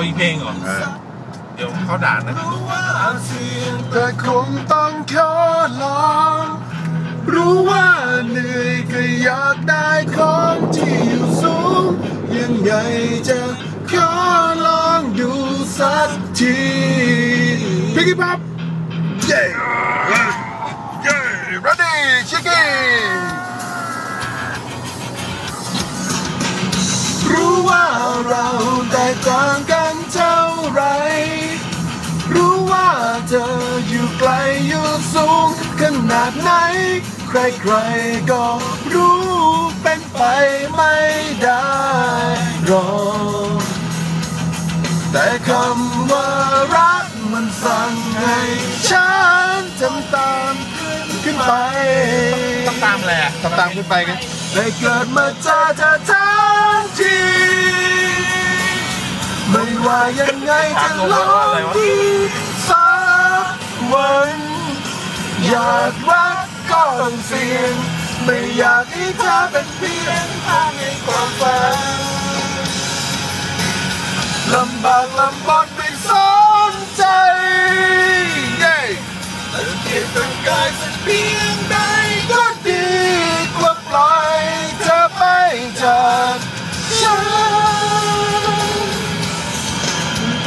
เอาอีกเพลงเหรอ เดี๋ยวเขาด่านะแต่คงต้องขอลองรู้ว่าเหนื่อยก็อยากได้ของที่อยู่สูง ยังไงจะขอลองดูสักทีพิกกี้พับเย้เย้ ready chicken นาดไหน ใครๆก็รู้เป็นไปไม่ได้หรอกแต่คำว่ารักมันสั่งให้ฉันทำตามขึ้นไปต้องตามแหละทำตามขึ้นไปไงได้เกิดมาเจอเธอทั้งที ไม่ว่ายังไงจะลองดี อยากรักก็ต้องเสี่ยง ไม่อยากให้เธอเป็นเพียงภาพในความฝันลำบากลำบนไม่สนใจเย้แต่เกียรติกายสักเพียงใดก็ดีกว่าปล่อยเธอไปจากฉัน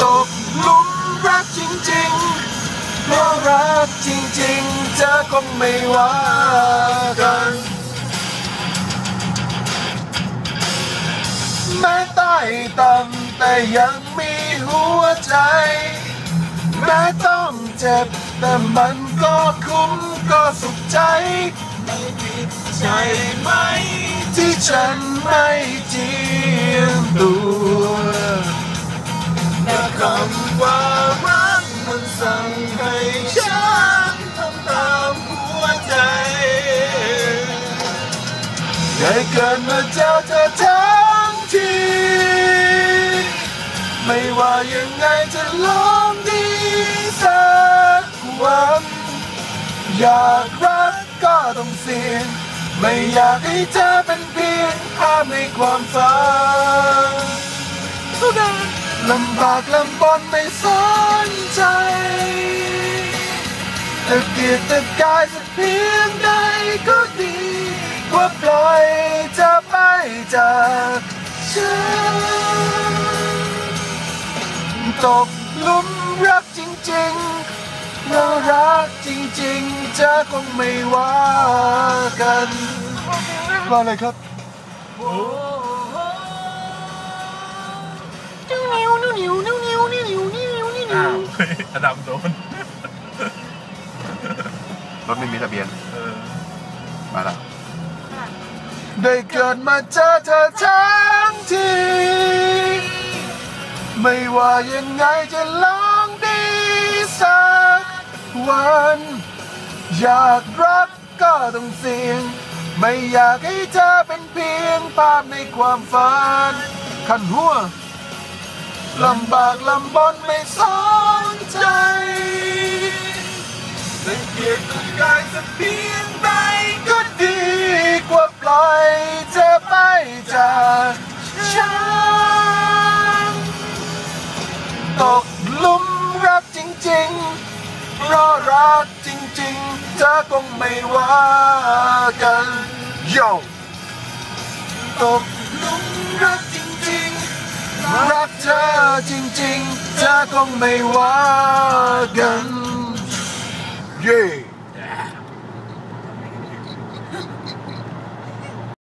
ตกหลุมรักจริงๆเพราะรักจริงๆ เธอคงไม่ว่ากันแม้ใต้ต่ำแต่ยังมีหัวใจแม้ต้องเจ็บแต่มันก็คุ้มก็สุขใจไม่ผิดใจไหม ที่ฉันไม่เจียม มาเจอเธอทั้งที ไม่ว่ายังไงจะลองดีสักวันอยากรักก็ต้องเสี่ยงไม่อยากให้เธอเป็นเพียงภาพในความฝันลำบากลำบนไม่สนใจแต่เกียรติกายสักเพียงใดก็ดี ว่าปล่อยเธอไป จากฉัน ตกหลุมรักจริงๆเรารักจริงๆเธอคงไม่ว่ากันว่าอะไรครับอ้าวอดัมโดน รถไม่มีทะเบียน เออ มาละ ได้เกิดมาเจอเธอทั้งที ไม่ว่ายังไงจะลองดีสักวัน อยากรักก็ต้องเสี่ยง ไม่อยากให้เธอเป็นเพียงภาพในความฝันขันหัวลำบากลำบนไม่สนใจแต่เกียรติกายสักเพียง จากฉัน ตกหลุมรักจริงๆ เพราะรักจริงๆ เธอคงไม่ว่ากันโยตกหลุมรักจริงๆ รักเธอจริงๆ เธอคงไม่ว่ากัน เย่